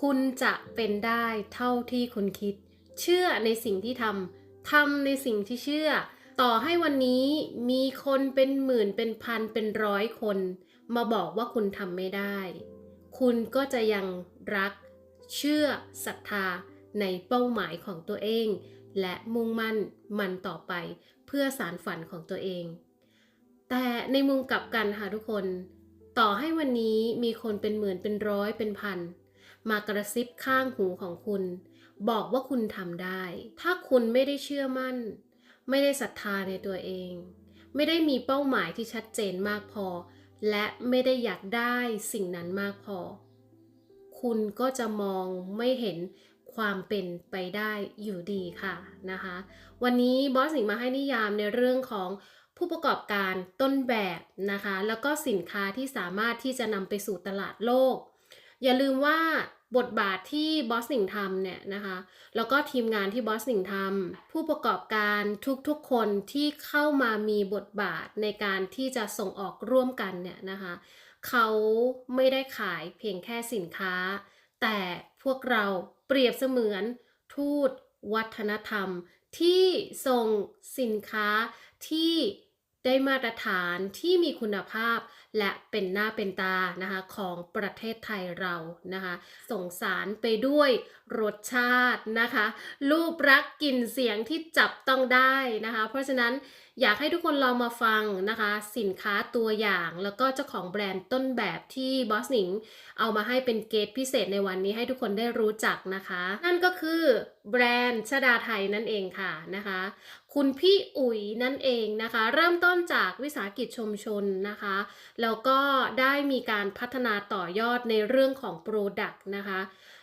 คุณจะเป็นได้เท่าที่คุณคิด เชื่อในสิ่งที่ทำทำในสิ่งที่เชื่อ ต่อให้วันนี้มีคนเป็นหมื่นเป็นพันเป็นร้อยคน มาบอกว่าคุณทำไม่ได้ คุณก็จะยังรัก เชื่อศรัทธาในเป้าหมายของตัวเอง และมุ่งมั่นมันต่อไปเพื่อสารฝันของตัวเอง แต่ในมุมกลับกันค่ะทุกคน ต่อให้วันนี้มีคนเป็นหมื่นเป็นร้อยเป็นพัน มากระซิบข้างหูของคุณ บอกว่าคุณทำได้ ถ้าคุณไม่ได้เชื่อมั่น ไม่ได้ศรัทธาในตัวเอง ไม่ได้มีเป้าหมายที่ชัดเจนมากพอ และไม่ได้อยากได้สิ่งนั้นมากพอ คุณก็จะมองไม่เห็นความเป็นไปได้อยู่ดีค่ะนะคะ วันนี้บอสสิงมาให้นิยามในเรื่องของผู้ประกอบการต้นแบบนะคะ แล้วก็สินค้าที่สามารถที่จะนำไปสู่ตลาดโลก อย่าลืมว่าบทบาทที่บอสสิงทำเนี่ยนะคะ แล้วก็ทีมงานที่บอสสิงทำผู้ประกอบการทุกๆคนที่เข้ามามีบทบาทในการที่จะส่งออกร่วมกันเนี่ยนะคะ เขาไม่ได้ขายเพียงแค่สินค้า แต่พวกเราเปรียบเสมือนทูตวัฒนธรรมที่ส่งสินค้าที่ ได้มาตรฐานที่มีคุณภาพ และเป็นหน้าเป็นตานะคะของประเทศไทยเรานะคะ ส่งสารไปด้วยรสชาตินะคะ รูปรักกลิ่นเสียงที่จับต้องได้นะคะ เพราะฉะนั้นอยากให้ทุกคนลองมาฟังนะคะ สินค้าตัวอย่างแล้วก็เจ้าของแบรนด์ต้นแบบที่บอสหนิงเอามาให้เป็นเกรดพิเศษในวันนี้ให้ทุกคนได้รู้จักนะคะ นั่นก็คือแบรนด์ชดาไทยนั่นเองค่ะนะคะ คุณพี่อุ๋ยนั่นเองนะคะ เริ่มต้นจากวิสาหกิจชุมชนนะคะ แล้วก็ได้มีการพัฒนาต่อยอดในเรื่องของ Product นะคะ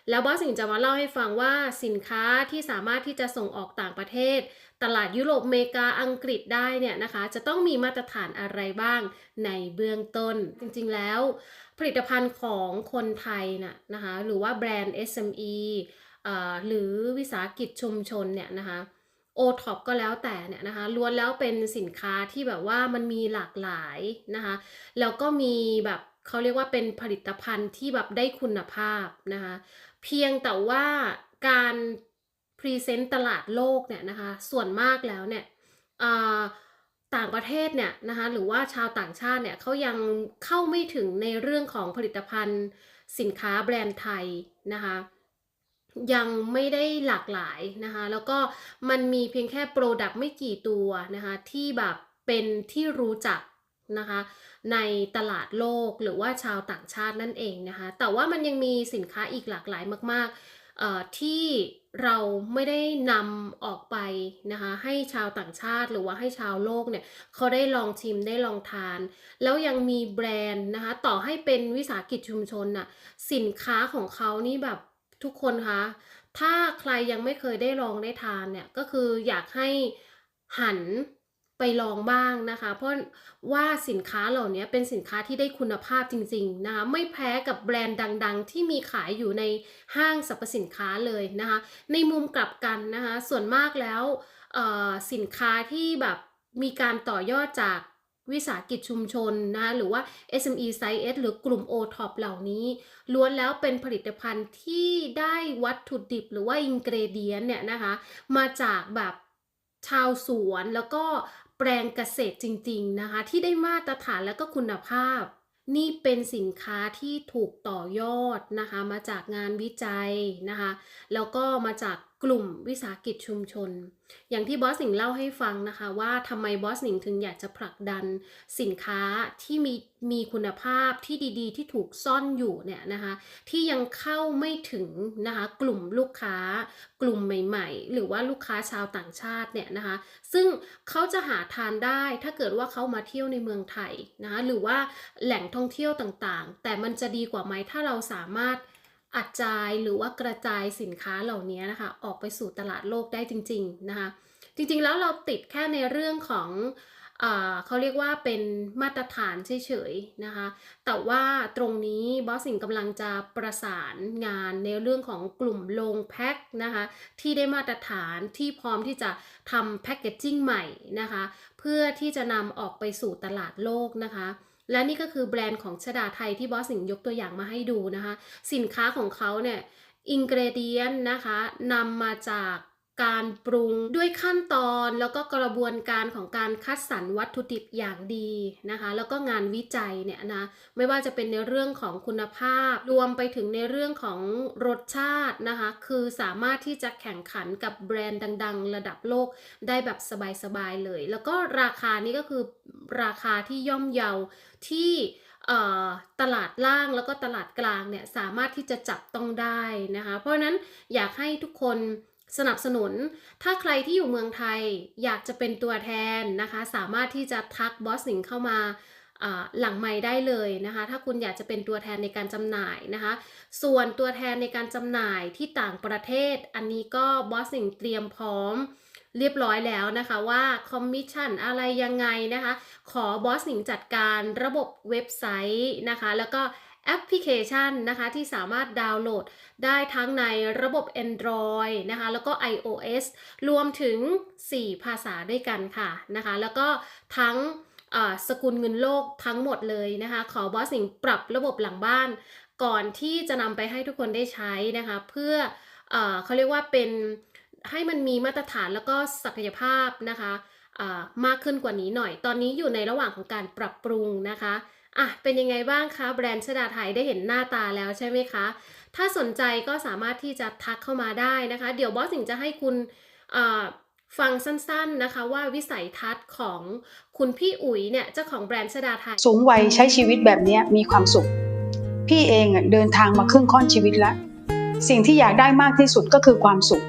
แล้วบอสสิงจะมาเล่าให้ฟังว่าสินค้าที่สามารถที่จะส่งออกต่างประเทศ ตลาดยุโรปอเมริกาอังกฤษได้เนี่ยนะคะ จะต้องมีมาตรฐานอะไรบ้างในเบื้องต้น จริงๆแล้ว ผลิตภัณฑ์ของคนไทยน่ะนะคะ หรือว่าแบรนด์ SME อ่าหรือวิสาหกิจชุมชนเนี่ยนะคะ โอท็อปก็แล้วแต่เนี่ยนะคะล้วนแล้วเป็นสินค้าที่แบบว่ามันมีหลากหลายนะคะแล้วก็มีแบบเขาเรียกว่าเป็นผลิตภัณฑ์ที่แบบได้คุณภาพนะคะเพียงแต่ว่าการพรีเซนต์ตลาดโลกเนี่ยนะคะส่วนมากแล้วเนี่ยต่างประเทศเนี่ยนะคะหรือว่าชาวต่างชาติเนี่ยเขายังเข้าไม่ถึงในเรื่องของผลิตภัณฑ์สินค้าแบรนด์ไทยนะคะ ยังไม่ได้หลากหลายนะคะ แล้วก็มันมีเพียงแค่โปรดักต์ไม่กี่ตัวนะคะที่แบบเป็นที่รู้จักนะคะในตลาดโลกหรือว่าชาวต่างชาตินั่นเองนะคะ แต่ว่ามันยังมีสินค้าอีกหลากหลายมากๆที่เราไม่ได้นำออกไปนะคะให้ชาวต่างชาติหรือว่าให้ชาวโลกเนี่ยเขาได้ลองชิมได้ลองทาน แล้วยังมีแบรนด์นะคะต่อให้เป็นวิสาหกิจชุมชนน่ะสินค้าของเขานี่แบบ ทุกคนคะถ้าใครยังไม่เคยได้ลองได้ทานเนี่ยก็คืออยากให้หันไปลองบ้างนะคะ เพราะว่าสินค้าเหล่านี้เป็นสินค้าที่ได้คุณภาพจริงๆนะคะไม่แพ้กับแบรนด์ดัง ๆ ที่มีขายอยู่ในห้างสรรพสินค้าเลยนะคะ ในมุมกลับกันนะคะ ส่วนมากแล้วสินค้าที่แบบมีการต่อยอดจาก วิสาหกิจชุมชนนะหรือว่า SME Size S หรือกลุ่ม O-Top เหล่านี้ล้วนแล้วเป็นผลิตภัณฑ์ที่ได้วัตถุดิบหรือว่าอินกรเดียนเนี่ยนะคะ มาจากแบบชาวสวนแล้วก็แปลงเกษตรจริง ๆ นะคะ ที่ได้มาตรฐานแล้วก็คุณภาพ นี่เป็นสินค้าที่ถูกต่อยอดนะคะ มาจากงานวิจัยนะคะ แล้วก็มาจาก กลุ่มวิสาหกิจชุมชน อย่างที่บอสหนิงเล่าให้ฟังนะคะ ว่าทำไมบอสหนิงถึงอยากจะผลักดันสินค้าที่มีมีคุณภาพที่ดีๆ ที่ถูกซ่อนอยู่เนี่ยนะคะที่ยังเข้าไม่ถึงนะคะกลุ่มลูกค้ากลุ่มใหม่ ๆ หรือว่าลูกค้าชาวต่างชาติเนี่ยนะคะซึ่งเขาจะหาทานได้ถ้าเกิดว่าเขามาเที่ยวในเมืองไทยนะคะหรือว่าแหล่งท่องเที่ยวต่างๆ แต่มันจะดีกว่าไหมถ้าเราสามารถ อัดจายหรือว่ากระจายสินค้าเหล่านี้นะคะ ออกไปสู่ตลาดโลกได้จริง ๆ นะคะ จริงๆแล้วเราติดแค่ในเรื่องของเขาเรียกว่าเป็นมาตรฐานเฉยๆนะคะ แต่ว่าตรงนี้บอสสิงกำลังจะประสานงานในเรื่องของกลุ่มโรงแพ็คนะคะ ที่ได้มาตรฐานที่พร้อมที่จะทำแพ็กเกจจิ้งใหม่นะคะ เพื่อที่จะนำออกไปสู่ตลาดโลกนะคะ และนี่ก็คือแบรนด์ของชดาไทยที่บอสสิงยกตัวอย่างมาให้ดูนะคะ สินค้าของเขาเนี่ยอินกรเดียนนะคะนำมาจาก การปรุงด้วยขั้นตอนแล้วก็กระบวนการของการคัดสรรวัตถุดิบอย่างดีนะคะ แล้วก็งานวิจัยเนี่ยนะไม่ว่าจะเป็นในเรื่องของคุณภาพ รวมไปถึงในเรื่องของรสชาตินะคะ คือสามารถที่จะแข่งขันกับแบรนด์ดัง ๆ ระดับโลกได้แบบสบายๆเลย แล้วก็ราคานี้ก็คือราคาที่ย่อมเยาที่ตลาดล่างแล้วก็ตลาดกลางเนี่ยสามารถที่จะจับต้องได้นะคะ เพราะนั้นอยากให้ทุกคน สนับสนุน ถ้าใครที่อยู่เมืองไทยอยากจะเป็นตัวแทนนะคะ สามารถที่จะทักบอสสิงเข้ามาหลังไม้ได้เลยนะคะ ถ้าคุณอยากจะเป็นตัวแทนในการจำหน่ายนะคะ ส่วนตัวแทนในการจำหน่ายที่ต่างประเทศ อันนี้ก็บอสสิงเตรียมพร้อมเรียบร้อยแล้วนะคะว่าคอมมิชชั่นอะไรยังไงนะคะ ขอบอสหนิงจัดการระบบเว็บไซต์นะคะ แล้วก็ แอปพลิเคชันนะคะที่สามารถดาวน์โหลดได้ทั้งในระบบ Android นะคะแล้วก็ iOS รวมถึง 4 ภาษาด้วยกันค่ะนะคะแล้วก็ทั้งสกุลเงินโลกทั้งหมดเลยนะคะ ขอบอสหนิงปรับระบบหลังบ้าน ก่อนที่จะนำไปให้ทุกคนได้ใช้นะคะ เพื่อเอเขาเรียกว่าเป็นให้มันมีมาตรฐานแล้วก็ศักยภาพนะคะมากขึ้นกว่านี้หน่อย ตอนนี้อยู่ในระหว่างของการปรับปรุงนะคะ อะเป็นยังไงบ้างคะแบรนด์ชดาไทยได้เห็นหน้าตาแล้วใช่ไหมคะ ถ้าสนใจก็สามารถที่จะทักเข้ามาได้นะคะ เดี๋ยวบอสสิงจะให้คุณฟังสั้นๆนะคะว่าวิสัยทัศน์ของคุณพี่อุ๋ยเนี่ยเจ้าของแบรนด์ชดาไทย สูงวัยใช้ชีวิตแบบนี้มีความสุข พี่เองเดินทางมาครึ่งค่อนชีวิตแล้ว สิ่งที่อยากได้มากที่สุดก็คือความสุข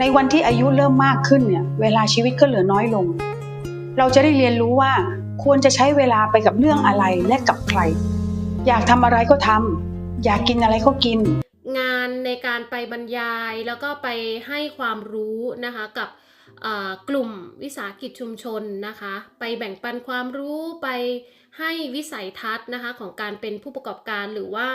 ในวันที่อายุเริ่มมากขึ้นเนี่ยเวลาชีวิตก็เหลือน้อยลง เราจะได้เรียนรู้ว่า ควรจะใช้เวลาไปกับเรื่องอะไรและกับใคร อยากทำอะไรก็ทำอยากกินอะไรก็กิน งานในการไปบรรยายแล้วก็ไปให้ความรู้นะคะกับกลุ่มวิสาหกิจชุมชนนะคะ ไปแบ่งปันความรู้ไปให้วิสัยทัศน์นะคะของการเป็นผู้ประกอบการหรือว่า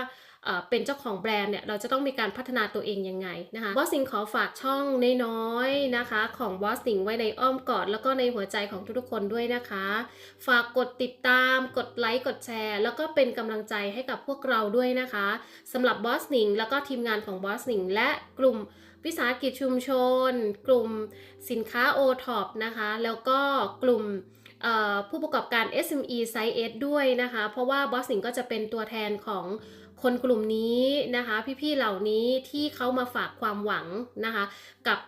เป็นเจ้าของแบรนด์เนี่ยเราจะต้องมีการพัฒนาตัวเองยังไงนะคะบอสสิงขอฝากช่องน้อยๆนะคะของบอสสิงไว้ในอ้อมกอดแล้วก็ในหัวใจของทุกๆคนด้วยนะคะ ฝากกดติดตามกดไลค์กดแชร์ แล้วก็เป็นกำลังใจให้กับพวกเราด้วยนะคะสำหรับบอสหนิงแล้วก็ทีมงานของบอสหนิงและกลุ่มวิสาหกิจชุมชน กลุ่มสินค้า o t o p นะคะ แล้วก็กลุ่มผู้ประกอบการ SME Size S ด้วยนะคะ เพราะว่าบอสหนิงก็จะเป็นตัวแทนของ คนกลุ่มนี้นะคะ พี่ๆเหล่านี้ที่เขามาฝากความหวังนะคะ กับ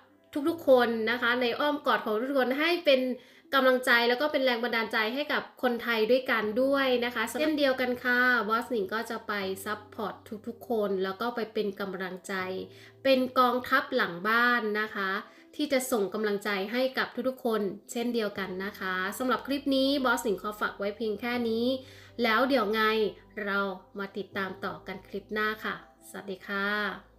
ทุกๆคนนะคะ ในอ้อมกอดของทุกคนให้เป็นกำลังใจแล้วก็เป็นแรงบันดาลใจให้กับคนไทยด้วยกันด้วยนะคะเช่นเดียวกันค่ะบอสหนิงก็จะไปซัพพอร์ตทุกๆคน แล้วก็ไปเป็นกำลังใจ เป็นกองทัพหลังบ้านนะคะ ที่จะส่งกำลังใจให้กับทุกๆคน เช่นเดียวกันนะคะสำหรับคลิปนี้บอสหนิงขอฝากไว้เพียงแค่นี้ แล้วเดี๋ยวไงเรามาติดตามต่อกันคลิปหน้าค่ะ สวัสดีค่ะ